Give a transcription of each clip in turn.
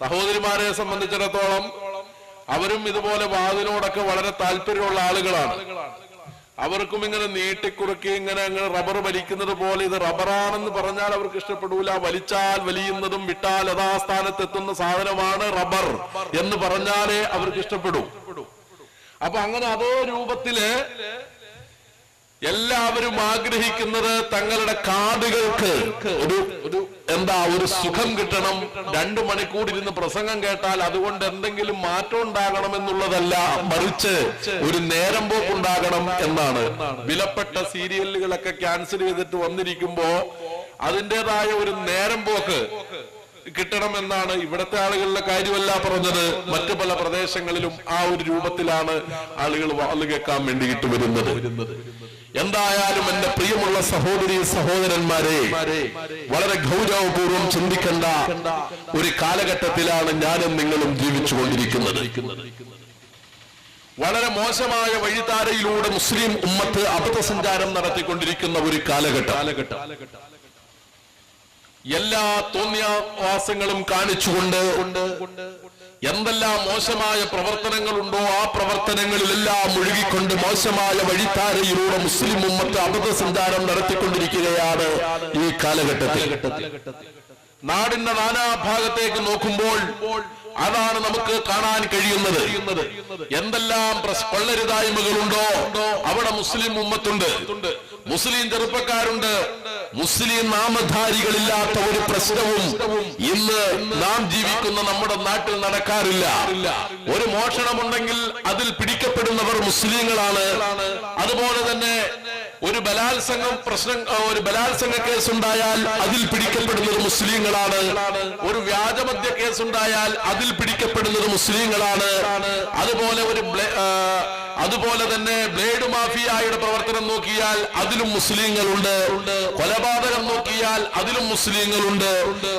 സഹോദരിമാരെ സംബന്ധിച്ചിടത്തോളം അവരും ഇതുപോലെ വാതിനോടൊക്കെ വളരെ താല്പര്യമുള്ള ആളുകളാണ്. അവർക്കും ഇങ്ങനെ നീട്ടിക്കുറുക്കി ഇങ്ങനെ അങ്ങനെ റബ്ബർ വലിക്കുന്നത് പോലെ ഇത് റബ്ബറാണെന്ന് പറഞ്ഞാൽ അവർക്ക് ഇഷ്ടപ്പെടൂല. വലിച്ചാൽ വലിയുന്നതും വിട്ടാൽ യഥാസ്ഥാനത്ത് എത്തുന്ന സാധനമാണ് റബ്ബർ എന്ന് പറഞ്ഞാലേ അവർക്ക് ഇഷ്ടപ്പെടൂ. അപ്പൊ അങ്ങനെ അതേ രൂപത്തിൽ എല്ലാവരും ആഗ്രഹിക്കുന്നത് തങ്ങളുടെ കാതുകൾക്ക് ഒരു ഒരു എന്താ ഒരു സുഖം കിട്ടണം. രണ്ടു മണിക്കൂർ ഇരുന്ന് പ്രസംഗം കേട്ടാൽ അതുകൊണ്ട് എന്തെങ്കിലും മാറ്റം ഉണ്ടാകണം എന്നുള്ളതല്ല മറിച്ച് ഒരു നേരം പോക്കുണ്ടാകണം എന്നാണ്. വിലപ്പെട്ട സീരിയലുകളൊക്കെ ക്യാൻസൽ ചെയ്തിട്ട് വന്നിരിക്കുമ്പോ അതിന്റെതായ ഒരു നേരം പോക്ക് കിട്ടണം എന്നാണ് ഇവിടത്തെ ആളുകളുടെ കാര്യമല്ല പറഞ്ഞത്. മറ്റു പല പ്രദേശങ്ങളിലും ആ ഒരു രൂപത്തിലാണ് ആളുകൾ വാൾ കേൾക്കാൻ വേണ്ടിയിട്ട് വരുന്നത്. എന്തായാലും എന്റെ പ്രിയമുള്ള സഹോദരി സഹോദരന്മാരെ വളരെ ഗൗരവപൂർവം ചിന്തിക്കേണ്ട ഒരു കാലഘട്ടത്തിലാണ് ഞാനും നിങ്ങളും ജീവിച്ചുകൊണ്ടിരിക്കുന്നത്. വളരെ മോശമായ വഴിത്താരയിലൂടെ മുസ്ലിം ഉമ്മത്ത് അബദ്ധസഞ്ചാരം നടത്തിക്കൊണ്ടിരിക്കുന്ന ഒരു കാലഘട്ടം. എല്ലാ തോന്നിയാവാസങ്ങളും കാണിച്ചുകൊണ്ട് എന്തെല്ലാം മോശമായ പ്രവർത്തനങ്ങളുണ്ടോ ആ പ്രവർത്തനങ്ങളിലെല്ലാം മുഴുകിക്കൊണ്ട് മോശമായ വഴിത്താരയിലൂടെ മുസ്ലിം ഉമ്മത്ത് അബദ്ധസഞ്ചാരം നടത്തിക്കൊണ്ടിരിക്കുകയാണ് ഈ കാലഘട്ടത്തിൽ. നാടിന്റെ നാനാഭാഗത്തേക്ക് നോക്കുമ്പോൾ അതാണ് നമുക്ക് കാണാൻ കഴിയുന്നത്. എന്തെല്ലാം കൊള്ളരുതായ്മകളുണ്ടോ? അവിടെ മുസ്ലിം ഉമ്മത്തുണ്ട്. മുസ്ലിം ചെറുപ്പക്കാരുണ്ട്. മുസ്ലിം നാമധാരികളില്ലാത്ത ഒരു പ്രശ്നവും ഇന്ന് നാം ജീവിക്കുന്ന നമ്മുടെ നാട്ടിൽ നടക്കാറില്ല. ഒരു മോഷണമുണ്ടെങ്കിൽ അതിൽ പിടിക്കപ്പെടുന്നവർ മുസ്ലിങ്ങളാണ്. അതുപോലെ തന്നെ ഒരു ബലാത്സംഗം പ്രശ്നം ഒരു ബലാത്സംഗ കേസ് ഉണ്ടായാൽ അതിൽ പിടിക്കപ്പെടുന്നത് മുസ്ലിങ്ങളാണ്. ഒരു വ്യാജമദ്യ കേസ് ഉണ്ടായാൽ അതിൽ പിടിക്കപ്പെടുന്നത് മുസ്ലിങ്ങളാണ്. അതുപോലെ ഒരു അതുപോലെ തന്നെ ബ്ലേഡ് മാഫിയായുടെ പ്രവർത്തനം നോക്കിയാൽ അതിലും മുസ്ലിങ്ങളുണ്ട്. കൊലപാതകം നോക്കിയാൽ അതിലും മുസ്ലിങ്ങളുണ്ട്.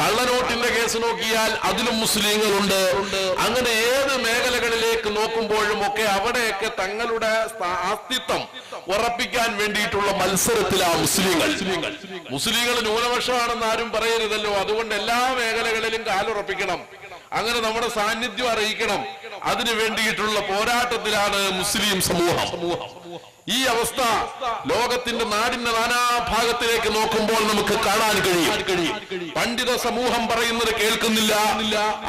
കള്ളനോട്ടിന്റെ കേസ് നോക്കിയാൽ അതിലും മുസ്ലിങ്ങളുണ്ട്. അങ്ങനെ ഏത് മേഖലകളിലേക്ക് നോക്കുമ്പോഴും ഒക്കെ അവിടെയൊക്കെ തങ്ങളുടെ അസ്തിത്വം ഉറപ്പിക്കാൻ വേണ്ടിയിട്ടുള്ള മത്സരത്തിലാണ് മുസ്ലിങ്ങൾ. മുസ്ലിങ്ങൾ ന്യൂനപക്ഷമാണെന്ന് ആരും പറയരുതല്ലോ. അതുകൊണ്ട് എല്ലാ മേഖലകളിലും കാലുറപ്പിക്കണം. അങ്ങനെ നമ്മുടെ സാന്നിധ്യം അറിയിക്കണം. അതിനു വേണ്ടിയിട്ടുള്ള പോരാട്ടത്തിലാണ് മുസ്ലിം സമൂഹം. ഈ അവസ്ഥ ലോകത്തിന്റെ നാടിന്റെ നാനാഭാഗത്തിലേക്ക് നോക്കുമ്പോൾ നമുക്ക് കാണാൻ കഴിയും. പണ്ഡിത സമൂഹം പറയുന്നത് കേൾക്കുന്നില്ല.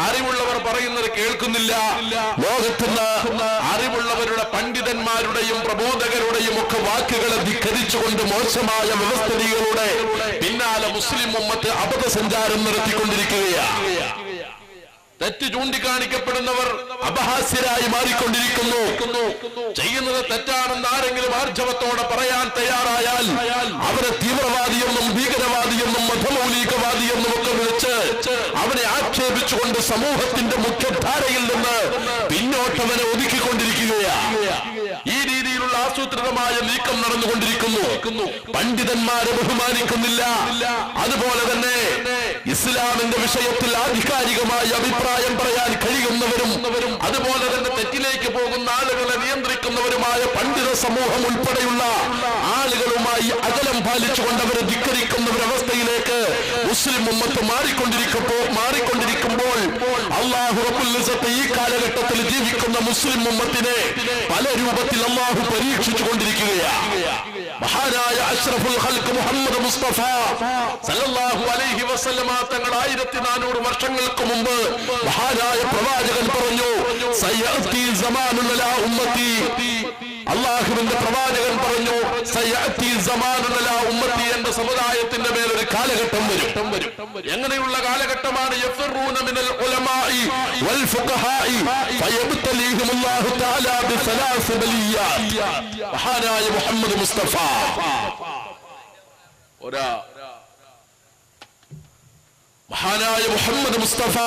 അറിവുള്ളവർ പറയുന്നത് കേൾക്കുന്നില്ല. ലോകത്തുനിന്ന് അറിവുള്ളവരുടെ പണ്ഡിതന്മാരുടെയും പ്രബോധകരുടെയും ഒക്കെ വാക്കുകളെ ധിക്കരിച്ചുകൊണ്ട് മോശമായ വ്യവസ്ഥിതികളുടെ പിന്നാലെ മുസ്ലിം ഉമ്മത്ത് അബദ്ധസഞ്ചാരം നടത്തിക്കൊണ്ടിരിക്കുകയാണ്. തെറ്റ് ചൂണ്ടിക്കാണിക്കപ്പെടുന്നവർ അപഹാസ്യരായി മാറിക്കൊണ്ടിരിക്കുന്നു. ചെയ്യുന്നത് തെറ്റാണെന്ന് ആരെങ്കിലും ആർജവത്തോടെ പറയാൻ തയ്യാറായാൽ അവരെ തീവ്രവാദിയെന്നും ഭീകരവാദിയെന്നും മതമൗലികവാദിയെന്നും ഒക്കെ വിളിച്ച് അവരെ ആക്ഷേപിച്ചുകൊണ്ട് സമൂഹത്തിന്റെ മുഖ്യധാരയിൽ നിന്ന് പിന്നോട്ടവനെ ഒതുക്കിക്കൊണ്ടിരിക്കുകയാണ് ഈ ആസൂത്രിതമായ നീക്കം നടന്നുകൊണ്ടിരിക്കുന്നു. പണ്ഡിതന്മാരെ ബഹുമാനിക്കുന്നില്ല. അതുപോലെ തന്നെ ഇസ്ലാമിന്റെ വിഷയത്തിൽ ആധികാരികമായ അഭിപ്രായം പറയാൻ കഴിയുന്നവരും അതുപോലെ തന്നെ തെറ്റിലേക്ക് പോകുന്ന ആളുകളെ നിയന്ത്രിക്കുന്നവരുമായ പണ്ഡിത സമൂഹം ഉൾപ്പെടെയുള്ള ആളുകളുമായി പാലിച്ചുകൊണ്ട് അവരെ ധിക്കരിക്കുന്ന ഒരവസ്ഥയിലേക്ക് മുസ്ലിം ഉമ്മത്ത് മാറിക്കൊണ്ടിരിക്കുമ്പോൾ മാറിക്കൊണ്ടിരിക്കുമ്പോൾ അള്ളാഹു റബ്ബുൽ ഇസ്സത്ത് ഈ കാലഘട്ടത്തിൽ ജീവിക്കുന്ന മുസ്ലിം ഉമ്മത്തിനെ പല രൂപത്തിൽ അള്ളാഹു പരീക്ഷിച്ചു കൊണ്ടിരിക്കുകയാണ് മഹാനായ അഷ്റഫുൽ ഹൽക്ക് മുഹമ്മദ് മുസ്തഫ സല്ലല്ലാഹു അലൈഹി വസല്ലമ തങ്ങൾ ആയിരത്തി നാനൂറ് വർഷങ്ങൾക്ക് മുമ്പ് മഹാനായ പ്രവാചകൻ പറഞ്ഞു സയഅതി സമാനുൻ അലാ ഉമ്മത്തി. അള്ളാഹുവിന്റെ പ്രവാചകൻ പറഞ്ഞു അലാ ഉമ്മത്തി എന്റെ സമുദായത്തിന്റെ മേൽ ഒരു കാലഘട്ടം വരും. എങ്ങനെയുള്ള കാലഘട്ടമാണ്? മഹാനായ മുഹമ്മദ് മുസ്തഫ. ഒരാ. മഹാനായ മുഹമ്മദ് മുസ്തഫ.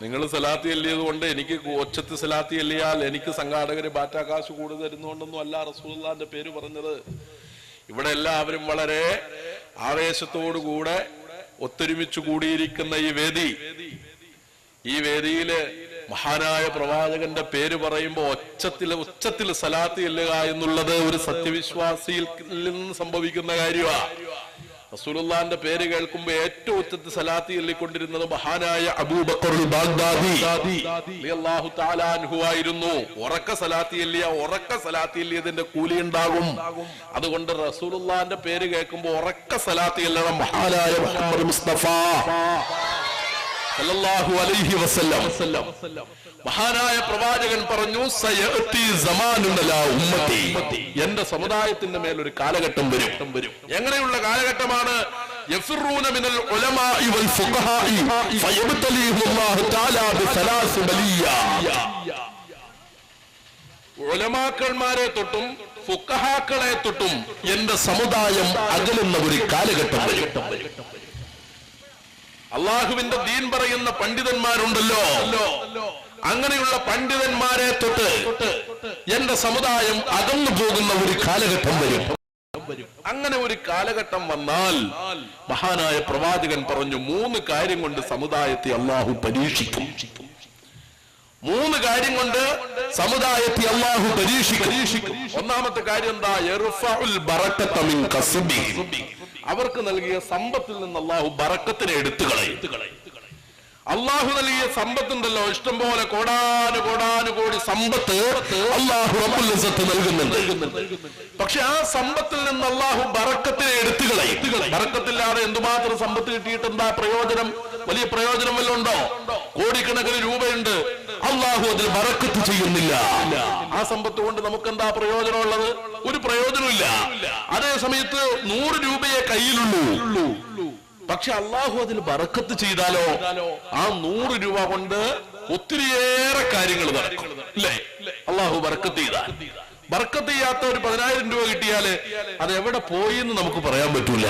നിങ്ങൾ സലാത്തി അല്ലിയത് കൊണ്ട് എനിക്ക് ഒച്ചത്ത് സലാത്തി അല്ലിയാൽ എനിക്ക് സംഘാടകര് ബാറ്റാകാശ് കൂടുതൽ തരുന്നുണ്ടെന്നും അല്ല റസൂല്ലാന്റെ പേര് പറഞ്ഞത്. ഇവിടെ എല്ലാവരും വളരെ ആവേശത്തോടുകൂടെ ഒത്തൊരുമിച്ച് കൂടിയിരിക്കുന്ന ഈ വേദി ഈ വേദിയിൽ മഹാനായ പ്രവാചകന്റെ പേര് പറയുമ്പോൾ ഒച്ചത്തിൽ ഉച്ചത്തിൽ സലാത്തി ചെല്ലുക എന്നുള്ളത് ഒരു സത്യവിശ്വാസിയിൽ നിന്ന് സംഭവിക്കുന്ന കാര്യമാണ് റസൂലുള്ളാന്റെ പേര് കേൾക്കുമ്പോ ഏറ്റവും ഉച്ചത്തിൽ സലാത്തി എല്ലിക്കൊണ്ടിരുന്നത് മഹാനായ അബൂബക്കർ ആയിരുന്നു ഉറക്ക സലാത്തി എല്ലിയ ഉറക്ക സലാത്തി എല്ലിയതിന്റെ കൂലി ഉണ്ടാകും. അതുകൊണ്ട് റസൂലുള്ളാന്റെ പേര് കേൾക്കുമ്പോ ഉറക്ക സലാത്തി എല്ലണം മഹാനായ മുഹമ്മദ് മുസ്തഫ. അലൈഹി വസല്ലം. മഹാനായ പ്രവാചകൻ പറഞ്ഞു ഉമ്മത്തി. എന്റെ സമുദായത്തിന്റെ മേൽ ഒരു കാലഘട്ടം വരും. വരും എങ്ങനെയുള്ള കാലഘട്ടമാണ്? ഉലമാക്കന്മാരെ തൊട്ടും ഫുഖഹാക്കളെ തൊട്ടും എന്റെ സമുദായം അകലുന്ന ഒരു കാലഘട്ടം വരും. അള്ളാഹുവിന്റെ ദീൻ പറയുന്ന പണ്ഡിതന്മാരുണ്ടല്ലോ. അങ്ങനെയുള്ള പണ്ഡിതന്മാരെ തൊട്ട് എന്റെ സമുദായം അകന്നു പോകുന്ന ഒരു കാലഘട്ടം വരും. അങ്ങനെ ഒരു കാലഘട്ടം വന്നാൽ മഹാനായ പ്രവാചകൻ പറഞ്ഞു മൂന്ന് കാര്യം കൊണ്ട് സമുദായത്തെ അള്ളാഹു പരീക്ഷിക്കും. മൂന്ന് കാര്യം കൊണ്ട് സമുദായത്തെ അള്ളാഹു പരീക്ഷിക്കും. ഒന്നാമത്തെ കാര്യം എന്താ? അവർക്ക് നൽകിയ സമ്പത്തിൽ നിന്ന് അള്ളാഹു ബറക്കത്തിനെ എടുത്തു കളയും. അള്ളാഹു നൽകിയ സമ്പത്തുണ്ടല്ലോ. ഇഷ്ടം പോലെ കോടാനു കോടാനു കോടി സമ്പത്ത് അള്ളാഹു നൽകുന്നുണ്ട്. പക്ഷെ ആ സമ്പത്തിൽ നിന്ന് അള്ളാഹു ബറക്കത്തിനെ എടുത്തു കളയും. ബറക്കത്തില്ലാതെ എന്തുമാത്രം സമ്പത്ത് കിട്ടിയിട്ട് എന്താ പ്രയോജനം? വലിയ പ്രയോജനം വല്ലതും ഉണ്ടോ? കോടിക്കണക്കിന് രൂപയുണ്ട്. അള്ളാഹു അതിൽ ബറക്കത്ത് ചെയ്യുന്നില്ല. ആ സമ്പത്ത് കൊണ്ട് നമുക്ക് എന്താ പ്രയോജനമുള്ളത്? ഒരു പ്രയോജനമില്ല അതേ സമയത്ത് നൂറ് രൂപയെ കയ്യിലുള്ളൂ. പക്ഷെ അള്ളാഹു അതിൽ ബറക്കത്ത് ചെയ്താലോ? ആ നൂറ് രൂപ കൊണ്ട് ഒത്തിരിയേറെ കാര്യങ്ങൾ നടക്കും. അല്ലേ അള്ളാഹു ബറക്കത്ത് ചെയ്താൽ. ബറക്കത്ത് ചെയ്യാത്ത ഒരു പതിനായിരം രൂപ കിട്ടിയാൽ അത് എവിടെ പോയി എന്ന് നമുക്ക് പറയാൻ പറ്റൂല.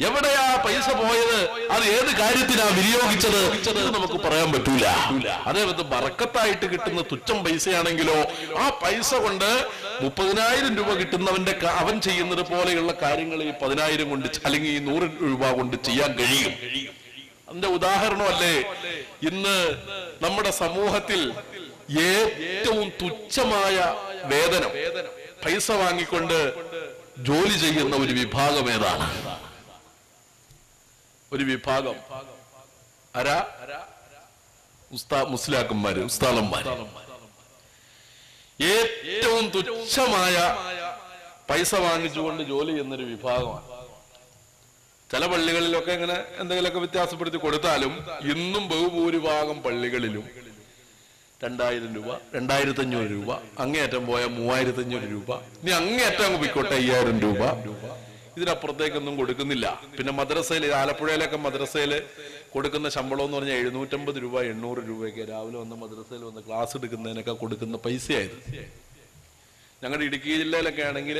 എവിടെയാ പൈസ പോയത്? അത് ഏത് കാര്യത്തിനാ വിനിയോഗിച്ചത്? നമുക്ക് പറയാൻ പറ്റൂല. അതേപോലെ ബറക്കത്തായിട്ട് കിട്ടുന്ന തുച്ഛം പൈസയാണെങ്കിലോ ആ പൈസ കൊണ്ട് മുപ്പതിനായിരം രൂപ കിട്ടുന്നവന്റെ അവൻ ചെയ്യുന്നത് പോലെയുള്ള കാര്യങ്ങൾ ഈ പതിനായിരം കൊണ്ട് അല്ലെങ്കിൽ ഈ നൂറ് രൂപ കൊണ്ട് ചെയ്യാൻ കഴിയും. അതിന്റെ ഉദാഹരണമല്ലേ? ഇന്ന് നമ്മുടെ സമൂഹത്തിൽ ഏറ്റവും തുച്ഛമായ വേതനം പൈസ വാങ്ങിക്കൊണ്ട് ജോലി ചെയ്യുന്ന ഒരു വിഭാഗം ഏതാണ്? ഒരു വിഭാഗം. മുസ്ലിയാക്കന്മാര് ഉസ്താദന്മാര്. ഏറ്റവും തുച്ഛമായ പൈസ വാങ്ങിച്ചുകൊണ്ട് ജോലി ചെയ്യുന്നൊരു വിഭാഗമാണ്. ചില പള്ളികളിലൊക്കെ ഇങ്ങനെ എന്തെങ്കിലുമൊക്കെ വ്യത്യാസപ്പെടുത്തി കൊടുത്താലും ഇന്നും ബഹുഭൂരിഭാഗം പള്ളികളിലും രണ്ടായിരം രൂപ രണ്ടായിരത്തി അഞ്ഞൂറ് രൂപ അങ്ങേയറ്റം പോയ മൂവായിരത്തി അഞ്ഞൂറ് രൂപ ഇനി അങ്ങേയറ്റം അങ്ങ് പോയിക്കോട്ടെ അയ്യായിരം രൂപ. ഇതിനപ്പുറത്തേക്കൊന്നും കൊടുക്കുന്നില്ല. പിന്നെ മദ്രസയിൽ ആലപ്പുഴയിലൊക്കെ മദ്രസയിൽ കൊടുക്കുന്ന ശമ്പളം എന്ന് പറഞ്ഞാൽ എഴുന്നൂറ്റമ്പത് രൂപ എണ്ണൂറ് രൂപയൊക്കെ രാവിലെ വന്ന് മദ്രസയിൽ വന്ന് ക്ലാസ് എടുക്കുന്നതിനൊക്കെ കൊടുക്കുന്ന പൈസയായത്. ഞങ്ങളുടെ ഇടുക്കി ജില്ലയിലൊക്കെ ആണെങ്കിൽ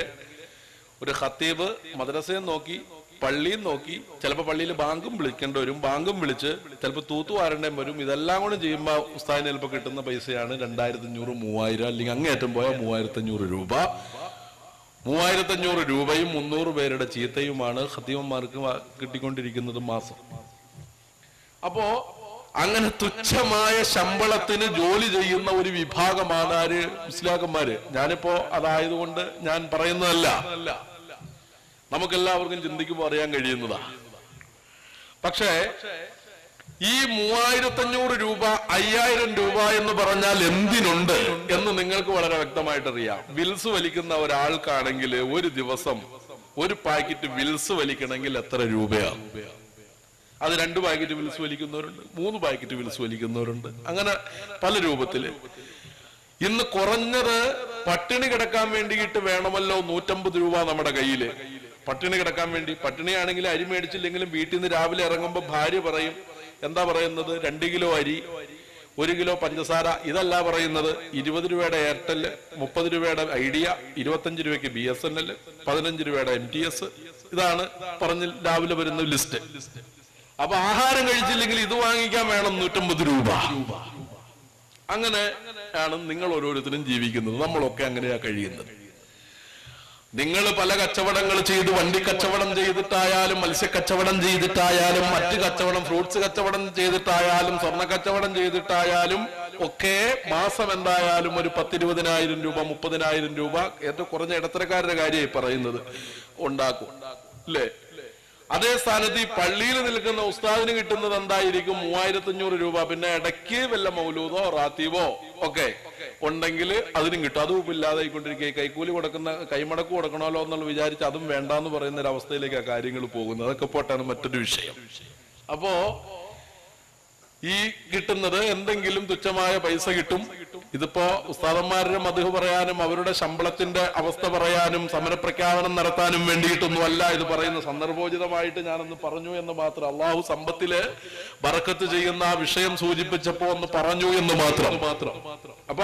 ഒരു ഖത്തീബ് മദ്രസയും നോക്കി പള്ളിയും നോക്കി ചിലപ്പോൾ പള്ളിയിൽ ബാങ്കും വിളിക്കേണ്ടി വരും. ബാങ്കും വിളിച്ച് ചിലപ്പോൾ തൂത്തുവാരണ്ടേം വരും. ഇതെല്ലാം കൂടെ ചെയ്യുമ്പോൾ ഉസ്താദിന് ചിലപ്പോൾ കിട്ടുന്ന പൈസയാണ് രണ്ടായിരത്തി അഞ്ഞൂറ് മൂവായിരം അല്ലെങ്കിൽ അങ്ങേറ്റം പോയാൽ മൂവായിരത്തി അഞ്ഞൂറ് രൂപ. മൂവായിരത്തി അഞ്ഞൂറ് രൂപയും മുന്നൂറ് പേരുടെ ചീത്തയുമാണ് ഹത്തീമന്മാർക്ക് കിട്ടിക്കൊണ്ടിരിക്കുന്നത് മാസം. അപ്പോ അങ്ങനെ തുച്ഛമായ ശമ്പളത്തിന് ജോലി ചെയ്യുന്ന ഒരു വിഭാഗമാണ് ആര്? മുസ്ലിയാക്കന്മാര് ഞാനിപ്പോ അതായതുകൊണ്ട് ഞാൻ പറയുന്നതല്ല. നമുക്കെല്ലാവർക്കും ചിന്തിക്കുമ്പോൾ അറിയാൻ കഴിയുന്നതാ. പക്ഷേ ഈ മൂവായിരത്തി അഞ്ഞൂറ് രൂപ അയ്യായിരം രൂപ എന്ന് പറഞ്ഞാൽ എന്തിനുണ്ട് എന്ന് നിങ്ങൾക്ക് വളരെ വ്യക്തമായിട്ട് അറിയാം വിൽസ് വലിക്കുന്ന ഒരാൾക്കാണെങ്കിൽ ഒരു ദിവസം ഒരു പാക്കറ്റ് വിൽസ് വലിക്കണമെങ്കിൽ എത്ര രൂപയാണ്? അത് രണ്ട് പാക്കറ്റ് വിൽസ് വലിക്കുന്നവരുണ്ട് മൂന്ന് പാക്കറ്റ് വിൽസ് വലിക്കുന്നവരുണ്ട്. അങ്ങനെ പല രൂപത്തിൽ. ഇന്ന് കുറഞ്ഞത് പട്ടിണി കിടക്കാൻ വേണ്ടിയിട്ട് വേണമല്ലോ നൂറ്റമ്പത് രൂപ നമ്മുടെ കയ്യിൽ. പട്ടിണി കിടക്കാൻ വേണ്ടി പട്ടിണിയാണെങ്കിൽ അരി മേടിച്ചില്ലെങ്കിലും വീട്ടിൽ നിന്ന് രാവിലെ ഇറങ്ങുമ്പോൾ ഭാര്യ പറയും എന്താ പറയുന്നത്? രണ്ട് കിലോ അരി ഒരു കിലോ പഞ്ചസാര ഇതല്ല പറയുന്നത്. ഇരുപത് രൂപയുടെ എയർടെൽ മുപ്പത് രൂപയുടെ ഐഡിയ ഇരുപത്തഞ്ച് രൂപയ്ക്ക് ബി എസ് എൻ എൽ പതിനഞ്ച് രൂപയുടെ എം ടി എസ് ഇതാണ് പറഞ്ഞ് രാവിലെ വരുന്ന ലിസ്റ്റ്. അപ്പൊ ആഹാരം കഴിച്ചില്ലെങ്കിൽ ഇത് വാങ്ങിക്കാൻ വേണം നൂറ്റമ്പത് രൂപ. അങ്ങനെ ആണ് നിങ്ങൾ ഓരോരുത്തരും ജീവിക്കുന്നത്. നമ്മളൊക്കെ അങ്ങനെയാ കഴിയുന്നത്. നിങ്ങൾ പല കച്ചവടങ്ങൾ ചെയ്ത് വണ്ടി കച്ചവടം ചെയ്തിട്ടായാലും മത്സ്യ കച്ചവടം ചെയ്തിട്ടായാലും മറ്റ് കച്ചവടം ഫ്രൂട്ട്സ് കച്ചവടം ചെയ്തിട്ടായാലും സ്വർണ കച്ചവടം ചെയ്തിട്ടായാലും ഒക്കെ മാസം എന്തായാലും ഒരു പത്തിരുപതിനായിരം രൂപ മുപ്പതിനായിരം രൂപ ഏറ്റവും കുറഞ്ഞ ഇടത്തരക്കാരുടെ കാര്യമായി പറയുന്നത് ഉണ്ടാക്കും. അല്ലേ അതേ സ്ഥാനത്ത് ഈ പള്ളിയിൽ നിൽക്കുന്ന ഉസ്താദിന് കിട്ടുന്നത് എന്തായിരിക്കും? മൂവായിരത്തി അഞ്ഞൂറ് രൂപ. പിന്നെ ഇടയ്ക്ക് വല്ല മൗലൂദോ റാത്തീവോ ഒക്കെ. ഉണ്ടെങ്കിൽ അതിനും കിട്ടും. അതും ഇല്ലാതെ ആയിക്കൊണ്ടിരിക്കുക കൈക്കൂലി കൊടുക്കുന്ന കൈമടക്ക് കൊടുക്കണമല്ലോ എന്നുള്ള വിചാരിച്ച് അതും വേണ്ടാന്ന് പറയുന്ന ഒരു അവസ്ഥയിലേക്ക് ആ കാര്യങ്ങൾ പോകുന്നത്. അതൊക്കെ പോട്ടാണ് മറ്റൊരു വിഷയം. അപ്പോ ഈ കിട്ടുന്നത് എന്തെങ്കിലും തുച്ഛമായ പൈസ കിട്ടും. ഇതിപ്പോ ഉസ്താദന്മാരുടെ മധു പറയാനും അവരുടെ ശമ്പളത്തിന്റെ അവസ്ഥ പറയാനും സമരപ്രഖ്യാപനം നടത്താനും വേണ്ടിയിട്ടൊന്നുമല്ല ഇത് പറയുന്ന സന്ദർഭോചിതമായിട്ട് ഞാനൊന്ന് പറഞ്ഞു എന്ന് മാത്രം. അള്ളാഹു സമ്പത്തിൽ ബറക്കത്ത് ചെയ്യുന്ന ആ വിഷയം സൂചിപ്പിച്ചപ്പോ ഒന്ന് പറഞ്ഞു എന്ന് മാത്രം മാത്രം. അപ്പൊ